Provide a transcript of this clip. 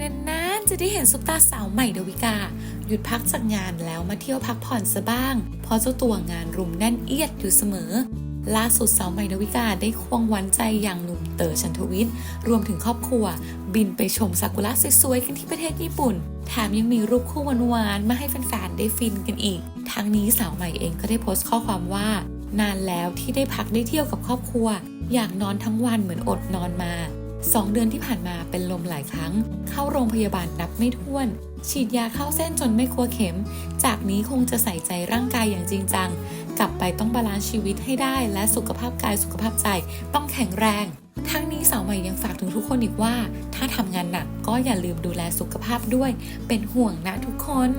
นานๆจะได้เห็นซุปตาสาวใหม่ดาวิกา หยุดพักจากงานแล้วมาเที่ยวพักผ่อนซะบ้าง เพราะเจ้าตัวงานรุมแน่นเอียดอยู่เสมอล่าสุดสาวใหม่ดาวิกาได้ควงหวันใจอย่างหนุ่มเต๋อชันทวิทย์รวมถึงครอบครัว บินไปชมซากุระสวยๆกันที่ประเทศญี่ปุ่น แถมยังมีรูปคู่หวานๆมาให้แฟนๆได้ฟินกันอีก ทั้งนี้สาวใหม่เองก็ได้โพสต์ข้อความว่า นานแล้วที่ได้พักได้เที่ยวกับครอบครัว อยากนอนทั้งวันเหมือนอดนอนมา สองเดือนที่ผ่านมาเป็นลมหลายครั้ง เข้าโรงพยาบาลนับไม่ถ้วน ฉีดยาเข้าเส้นจนไม่ครัวเข็ม จากนี้คงจะใส่ใจร่างกายอย่างจริงจัง กลับไปต้องบาลานซ์ชีวิตให้ได้ และสุขภาพกายสุขภาพใจต้องแข็งแรง ทั้งนี้สาวใหม่ยังฝากถึงทุกคนอีกว่า ถ้าทำงานหนักก็อย่าลืมดูแลสุขภาพด้วย เป็นห่วงนะทุกคน